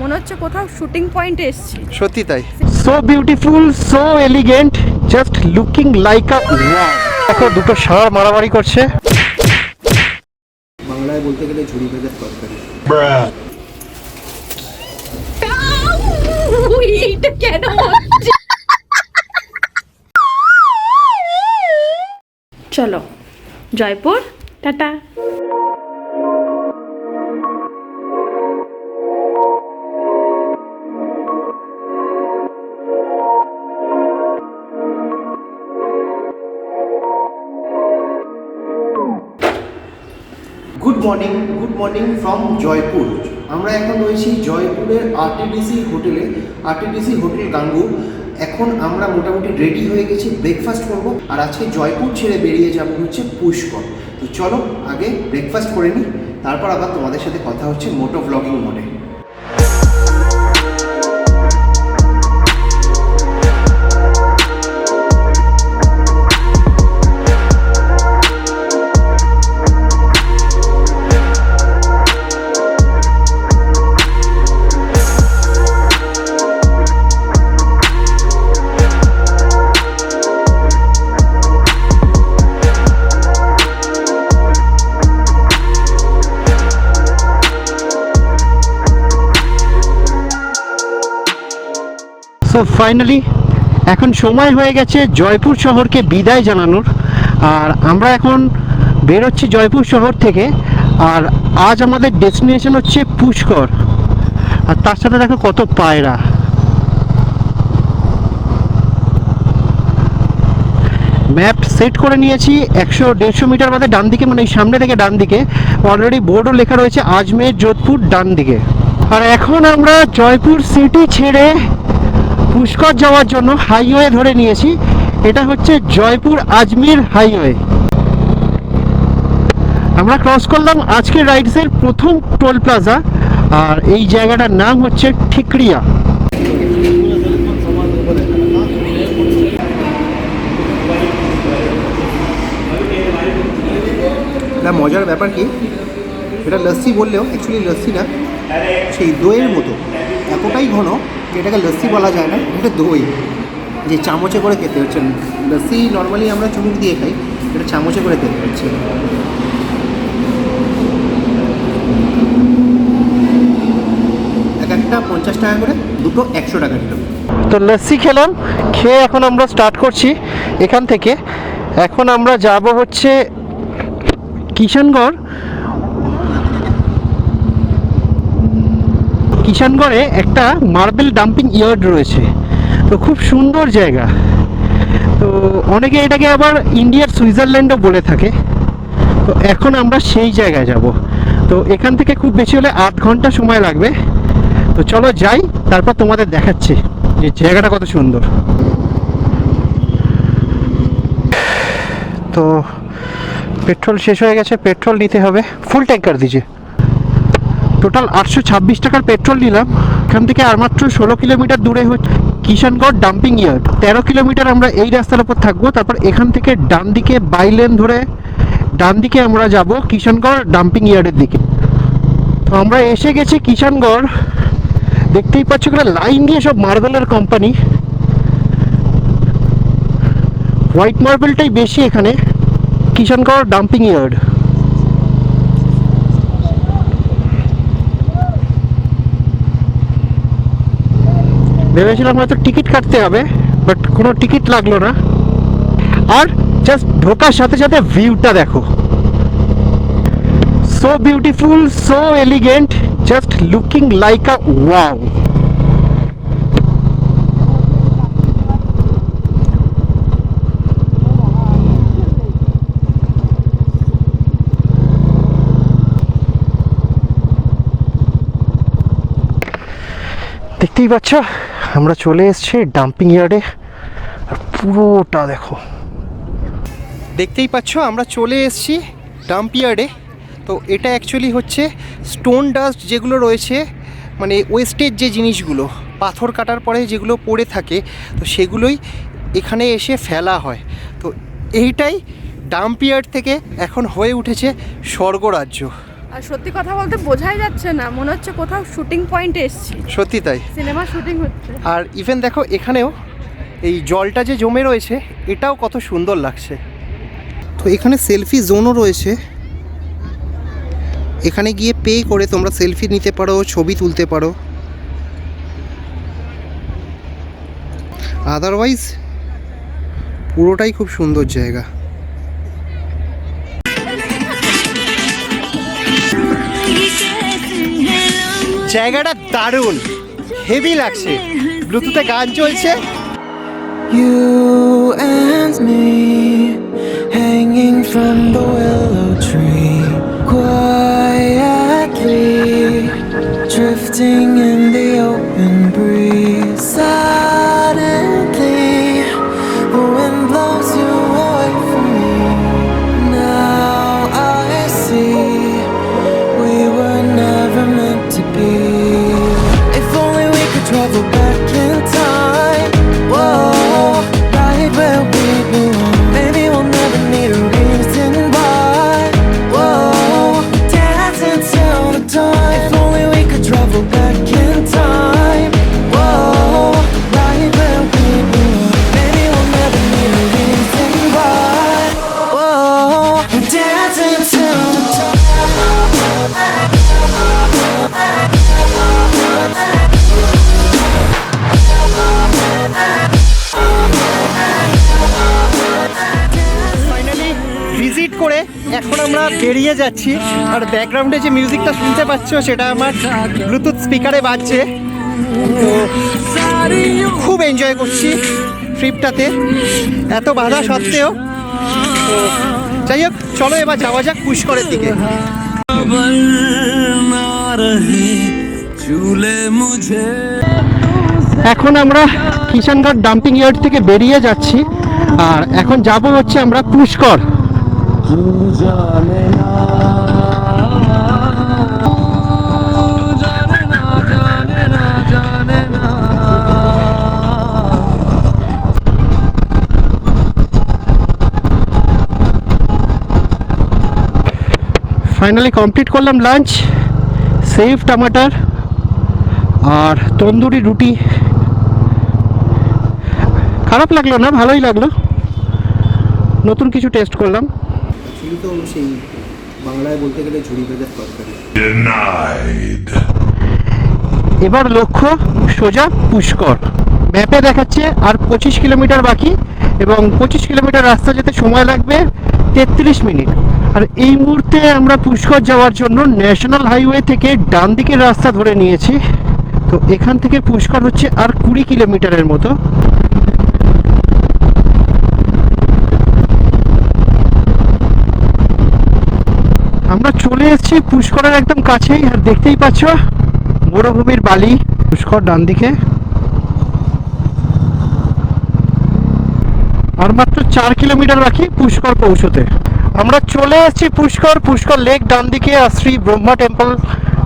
মনে হচ্ছে কোথাও শুটিং পয়েন্টে এসেছি। সত্যি তাই। So beautiful so elegant just looking like a দেখো দুটো ষাঁড় মারামারি করছে। বাংলায় বলতে গেলে ঝুড়ি ভেজার তরকারি। এইটা কেন চলো Jaipur tata. Morning good morning from Jaipur আমরা এখন রয়েছি জয়পুরের আরটিডিসি হোটেলে। আরটিডিসি হোটেল গাঙ্গু এখন আমরা মোটামুটি রেডি হয়ে গেছি ব্রেকফাস্ট করব। আর আজকে জয়পুর ছেড়ে বেরিয়ে যাব হচ্ছে পুষ্কর। তো চলো আগে ব্রেকফাস্ট করে নিই, তারপর আবার তোমাদের সাথে কথা হচ্ছে মোটো ব্লগিং মোডে ফাইনালি এখন সময় হয়ে গেছে জয়পুর শহরকে বিদায় জানানোর। আর আমরা এখন বেরোচ্ছি জয়পুর শহর থেকে। আর আজ আমাদের ডেস্টিনেশন হচ্ছে পুষ্কর। আর তার সাথে দেখো কত পায়রা। ম্যাপ সেট করে নিয়েছি একশো দেড়শো মিটার বাদে ডান দিকে মানে সামনে থেকে ডান দিকে। অলরেডি বোর্ডও লেখা রয়েছে আজমের, যোধপুর, ডান দিকে। আর এখন আমরা জয়পুর সিটি ছেড়ে পুষ্কর যাওয়ার জন্য হাইওয়ে ধরে নিয়েছি। এটা হচ্ছে জয়পুর আজমির হাইওয়ে আমরা ক্রস করলাম আজকের রাইডসের প্রথম টোল প্লাজা আর এই জায়গাটার নাম হচ্ছে ঠিকরিয়া। মজার ব্যাপার কি? এটা লস্যি বললেও অ্যাকচুয়ালি লস্যি না, সেই দইয়ের মতো। এতটাই ঘন এটাকে লস্যি বলা যায় না, এটা দই, যে চামচে করে খেতে হচ্ছে। লস্যি নর্মালি আমরা চুমুক দিয়ে খাই, এটা চামচে করে খেতে হচ্ছে। এক একটা পঞ্চাশ টাকা করে, দুটো একশো টাকা নিল তো লস্যি খেলাম, খেয়ে এখন আমরা স্টার্ট করছি এখান থেকে। এখন আমরা যাব হচ্ছে কিষানগড়। কিষানগড়ে একটা মার্বেল ডাম্পিং ইয়ার্ড রয়েছে। তো খুব সুন্দর জায়গা। তো অনেকে এটাকে আবার ইন্ডিয়ার সুইজারল্যান্ডও বলে থাকে। তো এখন আমরা সেই জায়গায় যাব। তো এখান থেকে খুব বেশি হলে আধ ঘণ্টা সময় লাগবে। তো চলো যাই, তারপর তোমাদের দেখাচ্ছি যে জায়গাটা কত সুন্দর। তো পেট্রোল শেষ হয়ে গেছে, পেট্রোল নিতে হবে। ফুল ট্যাঙ্কার দিছে টোটাল আটশো ছাব্বিশ টাকার পেট্রোল নিলাম। এখান থেকে আর মাত্র ষোলো কিলোমিটার দূরে হচ্ছে কিষানগড় ডাম্পিং ইয়ার্ড। তেরো কিলোমিটার আমরা এই রাস্তার উপর থাকব। তারপর এখান থেকে ডান দিকে বাই লেন ধরে ডান দিকে আমরা যাব কিষানগড় ডাম্পিং ইয়ার্ডের দিকে। তো আমরা এসে গেছি কিষানগড় দেখতেই পাচ্ছ এখানে লাইন দিয়ে সব মার্বেলের কোম্পানি হোয়াইট মার্বেলটাই বেশি এখানে। Kishangarh dumping yard. ভেবেছিলাম হয়তো টিকিট কাটতে হবে বাট কোনো টিকিট লাগল না। আর জাস্ট ঢোকার সাথে সাথে ভিউটা দেখো। So beautiful so elegant just looking like a wow দেখতেই পাচ্ছ? আমরা চলে এসেছি ডাম্পিং ইয়ার্ডে আর পুরোটা দেখো। দেখতেই পাচ্ছ, আমরা চলে এসেছি ডাম্প ইয়ার্ডে তো এটা অ্যাকচুয়ালি হচ্ছে স্টোন ডাস্ট যেগুলো রয়েছে মানে ওয়েস্টের যে জিনিসগুলো, পাথর কাটার পরে যেগুলো পড়ে থাকে, তো সেগুলোই এখানে এসে ফেলা হয়। তো এইটাই ডাম্প ইয়ার্ড থেকে এখন হয়ে উঠেছে স্বর্গরাজ্য আর সত্যি কথা বলতে বোঝাই যাচ্ছে না মনে হচ্ছে কোথাও শুটিং পয়েন্টে এসেছি। সত্যি তাই। সিনেমা শুটিং হচ্ছে। আর ইভেন দেখো এখানেও এই জলটা যে জমে রয়েছে এটাও কত সুন্দর লাগছে। তো এখানে সেলফি জোনও রয়েছে। এখানে গিয়ে পে করে তোমরা সেলফি নিতে পারো ছবি তুলতে পারো। আদারওয়াইজ পুরোটাই খুব সুন্দর জায়গা। জায়গাটা দারুণ হেভি লাগছে ব্লুটুথে গান চলছে drifting in the open breeze. বেরিয়ে যাচ্ছি। আর ব্যাকগ্রাউন্ডে যে মিউজিকটা শুনতে পাচ্ছ, সেটা আমার ব্লুটুথ স্পিকারে বাজছে। খুব এনজয় করছি ট্রিপটাতে এত বাধা সত্ত্বেও। যাই হোক, চলো এবার যাওয়া যাক পুষ্করের দিকে। এখন আমরা কিষানগড় ডাম্পিং ইয়ার্ড থেকে বেরিয়ে যাচ্ছি। আর এখন যাব হচ্ছে আমরা পুষ্কর। ফাইনালি কমপ্লিট করলাম লাঞ্চ সেফ টমাটার আর তন্দুরি রুটি। খারাপ লাগল না ভালোই লাগল। নতুন কিছু টেস্ট করলাম। সেই বাংলায় বলতে গেলে ঝুড়ি ভেজার তরকারি। এবার লক্ষ্য সোজা পুষ্কর। ম্যাপে দেখাচ্ছে আর পঁচিশ কিলোমিটার বাকি এবং পঁচিশ কিলোমিটার রাস্তা যেতে সময় লাগবে তেত্রিশ মিনিট। আর এই মুহূর্তে আমরা পুষ্কর যাওয়ার জন্য ন্যাশনাল হাইওয়ে থেকে ডান দিকের রাস্তা ধরে নিয়েছি। তো এখান থেকে পুষ্কর হচ্ছে আর কুড়ি কিলোমিটারের মতো। আমরা চলে এসেছি পুষ্করের একদম কাছেই, আর দেখতেই পাচ্ছ মরুভূমির বালি, পুষ্কর ডান দিকে আর মাত্র চার কিলোমিটার বাকি পুষ্কর পৌঁছতে। আমরা চলে এসেছি পুষ্কর পুষ্কর লেক ডান দিকে আর শ্রী ব্রহ্মা টেম্পল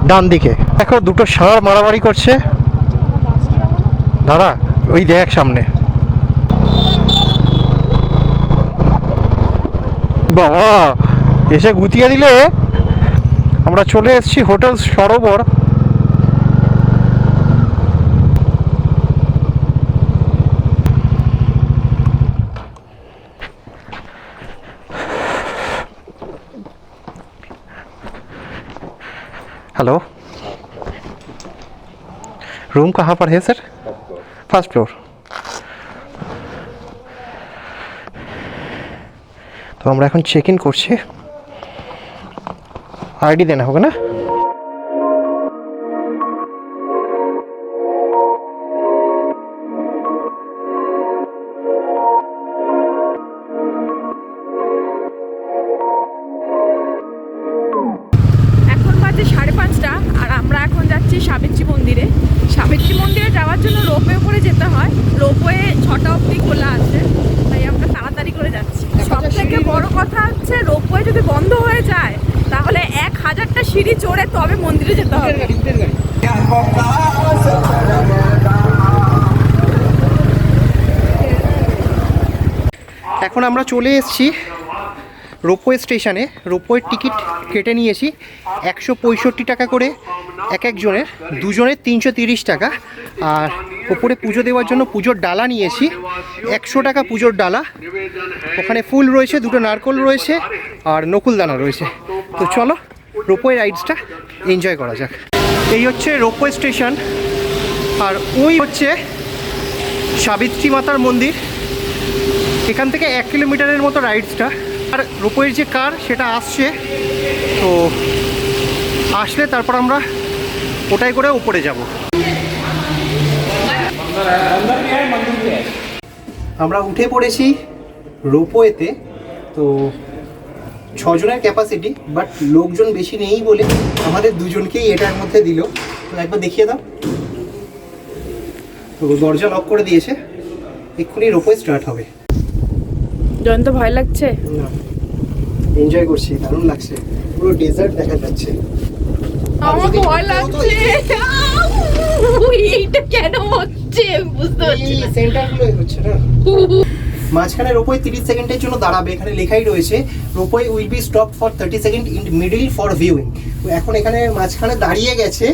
ডান দিকে। এখন দুটো সার মারামারি করছে। দাদা ওই দেখ সামনে। বাবা এসে গুতিয়ে দিলে? আমরা চলে এসেছি হোটেল সরোবর। हेलो रूम कहाँ पर है सर फर्स्ट फ्लोर तो আমরা এখন চেক ইন করছি आईडी देना होगा ना ছটা অবধি খোলা আছে তাই আমরা তাড়াতাড়ি করে যাচ্ছি। সব থেকে বড় কথা হচ্ছে রোপওয়ে যদি বন্ধ হয়ে যায় তাহলে এক হাজারটা সিঁড়ি চড়ে তবে মন্দিরে যেতে হবে। এখন আমরা চলে এসেছি রোপওয়ে স্টেশনে। রোপওয়ের টিকিট কেটে নিয়েছি একশো পঁয়ষট্টি টাকা করে এক একজনের। দুজনের তিনশো তিরিশ টাকা। আর ওপরে পুজো দেওয়ার জন্য পুজোর ডালা নিয়েছি। একশো টাকা পুজোর ডালা। ওখানে ফুল রয়েছে, দুটো নারকোল রয়েছে আর নকুলদানা রয়েছে। তো চলো, রোপওয়ে রাইডসটা এনজয় করা যাক। এই হচ্ছে রোপওয়ে স্টেশন। আর ওই হচ্ছে সাবিত্রী মাতার মন্দির। এখান থেকে এক কিলোমিটারের মতো রাইডসটা। আর রোপওয়ের যে কার, সেটা আসছে। তো আসলে তারপর আমরা ওটাই করে উপরে যাব। আমরা উঠে পড়েছি রোপওয়েতে। তো ছজনের ক্যাপাসিটি বাট লোকজন বেশি নেই বলে আমাদের দুজনকেই এটার মধ্যে দিল। তো একবার দেখিয়ে দাও। তো দরজা লক করে দিয়েছে। এক্ষুনি রোপওয়ে স্টার্ট হবে। জয়ন্ত ভয় লাগছে? না। এনজয় করছি দারুণ লাগছে। পুরো ডেজার্ট দেখা যাচ্ছে। আমার যদি ভয় লাগছে। এইটা কেন হচ্ছে? বুঝতে পারছি না। সেন্টারগুলোই হচ্ছে না? মাঝখানে রোপওয়ে তিরিশ সেকেন্ডের জন্য দাঁড়াবে। এখানে লেখাই রয়েছে ropeway will be stop for thirty second in middle for viewing. তো এখন এখানে মাঝখানে দাঁড়িয়ে গেছে।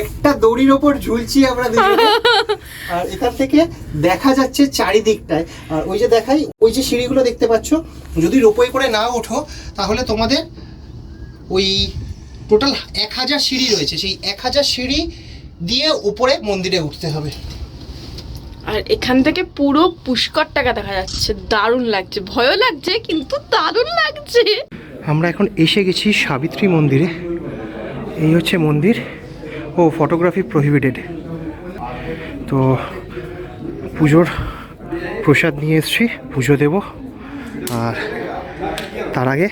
একটা দড়ির ওপর ঝুলছি আমরা আর এখান থেকে দেখা যাচ্ছে চারিদিকটায়। আর ওই যে দেখাই ওই যে সিঁড়িগুলো দেখতে পাচ্ছ যদি রোপওয়ে করে না ওঠো তাহলে তোমাদের ওই টোটাল এক হাজার সিঁড়ি রয়েছে। সেই এক হাজার সিঁড়ি দিয়ে উপরে মন্দিরে উঠতে হবে। আর এখান থেকে পুরো পুষ্করটাকে দেখা যাচ্ছে। দারুণ লাগছে। ভয়ও লাগছে কিন্তু দারুণ লাগছে। আমরা এখন এসে গেছি সাবিত্রী মন্দিরে। এই হচ্ছে মন্দির। ও ফটোগ্রাফি প্রহিবিটেড তো পুজোর প্রসাদ নিয়ে এসেছি পুজো দেব। আর তার আগে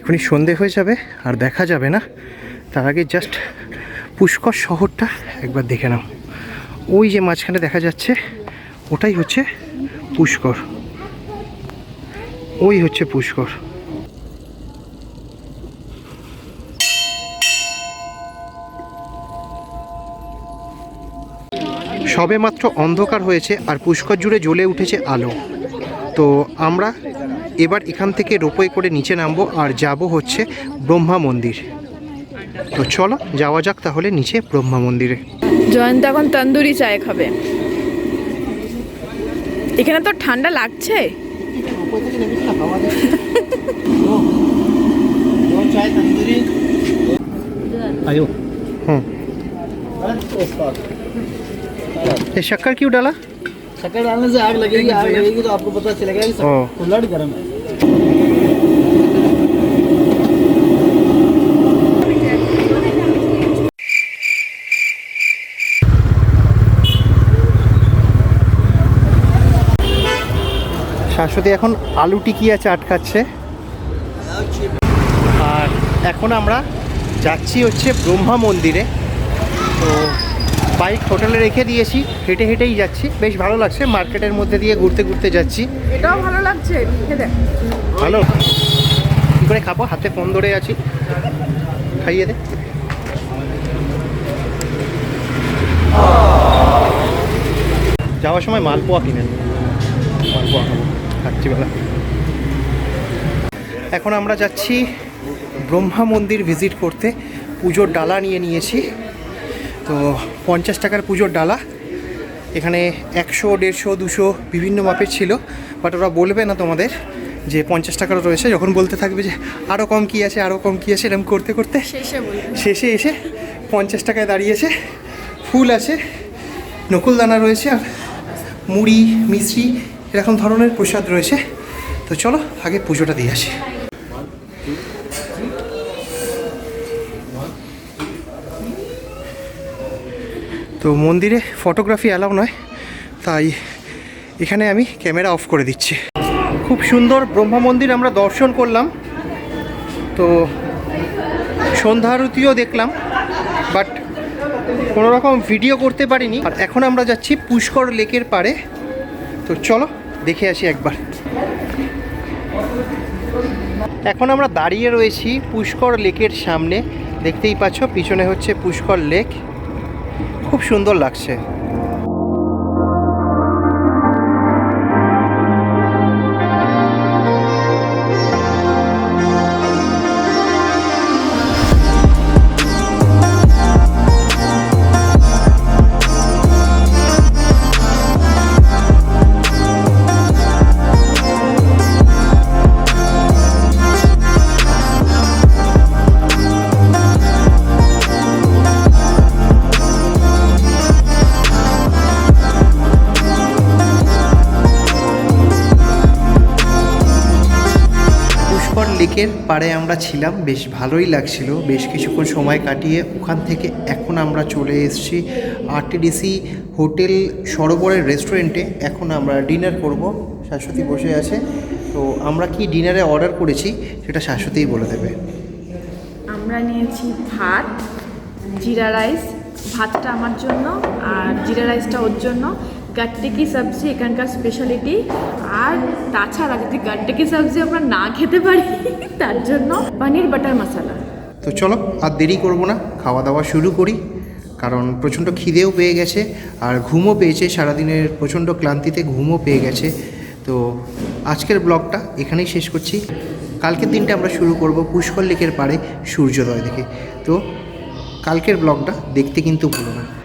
এখনই সন্ধে হয়ে যাবে আর দেখা যাবে না। তার আগে জাস্ট পুষ্কর শহরটা একবার দেখে নাও। ওই যে মাঝখানে দেখা যাচ্ছে, ওটাই হচ্ছে পুষ্কর। ওই হচ্ছে পুষ্কর। সবে মাত্র অন্ধকার হয়েছে আর পুষ্কর জুড়ে জ্বলে উঠেছে আলো। তো আমরা এবার এখান থেকে রোপওয়ে করে নিচে নামবো আর যাব হচ্ছে ব্রহ্মা মন্দির। তো চলো যাওয়া যাক তাহলে নিচে ব্রহ্মা মন্দিরে জয়ন্ত এখন তন্দুরি চায় খাবে এখানে তো ঠান্ডা লাগছে आयो हम्म ये शक्कर क्यों डाला शक्कर डालने से आग लगेगी आग लगेगी तो आपको पता चलेगा कि ओ। सब कुल्हड़ गर्म है শাশ্বতী এখন আলু টিকিয়া চাট খাচ্ছে। আর এখন আমরা যাচ্ছি হচ্ছে ব্রহ্মা মন্দিরে। তো বাইক হোটেলে রেখে দিয়েছি হেঁটে হেঁটেই যাচ্ছি। বেশ ভালো লাগছে মার্কেটের মধ্যে দিয়ে ঘুরতে ঘুরতে যাচ্ছি। এটাও ভালো লাগছে ভালো। কী করে খাব? হাতে ফোন ধরে আছি। খাইয়ে দে। যাওয়ার সময় মালপোয়া কিনে মালপোয়া খাব। রাত্রিবেলা। এখন আমরা যাচ্ছি ব্রহ্মা মন্দির ভিজিট করতে। পুজোর ডালা নিয়ে নিয়েছি। তো পঞ্চাশ টাকার পুজোর ডালা। এখানে একশো দেড়শো দুশো বিভিন্ন মাপের ছিল। বাট ওরা বলবে না তোমাদের যে পঞ্চাশ টাকারও রয়েছে। যখন বলতে থাকবে যে আরও কম কী আছে আরও কম কী আছে এরকম করতে করতে শেষে শেষে এসে পঞ্চাশ টাকায় দাঁড়িয়েছে। ফুল আছে নকুলদানা রয়েছে আর মুড়ি মিষ্টি এরকম ধরনের প্রসাদ রয়েছে। তো চলো, আগে পুজোটা দিয়ে আসি। তো মন্দিরে ফটোগ্রাফি অ্যালাউ নয়, তাই এখানে আমি ক্যামেরা অফ করে দিচ্ছি। খুব সুন্দর ব্রহ্মা মন্দির আমরা দর্শন করলাম। তো সন্ধ্যা আরতিও দেখলাম, বাট কোনো রকম ভিডিও করতে পারিনি। আর এখন আমরা যাচ্ছি পুষ্কর লেকের পাড়ে। তো চলো দেখে আসি একবার। এখন আমরা দাঁড়িয়ে রয়েছি পুষ্কর লেকের সামনে। দেখতেই পাচ্ছ, পিছনে হচ্ছে পুষ্কর লেক। খুব সুন্দর লাগছে। লেকের পাড়ে আমরা ছিলাম। বেশ ভালোই লাগছিল। বেশ কিছুক্ষণ সময় কাটিয়ে ওখান থেকে এখন আমরা চলে এসেছি আরটিডিসি হোটেল সরোবরের রেস্টুরেন্টে। এখন আমরা ডিনার করব। শাশ্বতী বসে আছে। তো আমরা কি ডিনারে অর্ডার করেছি সেটা শাশ্বতীই বলে দেবে। আমরা নিয়েছি ভাত, জিরা রাইস। ভাতটা আমার জন্য আর জিরা রাইসটা ওর জন্য। গাট্টে কি সবজি? এখানকার স্পেশালিটি আর তাছাড়া যদি গাট্টে কি সবজি আমরা না খেতে পারি, তার জন্য পনির, বাটার মশলা। তো চলো, আর দেরি করব না খাওয়া দাওয়া শুরু করি। কারণ প্রচণ্ড খিদেও পেয়ে গেছে, আর ঘুমও পেয়েছে, সারাদিনের প্রচণ্ড ক্লান্তিতে ঘুমও পেয়ে গেছে। তো আজকের ব্লগটা এখানেই শেষ করছি। কালকের দিনটা আমরা শুরু করব পুষ্কর লেকের পাড়ে সূর্যোদয় দেখে। তো কালকের ব্লগটা দেখতে কিন্তু ভুলো না।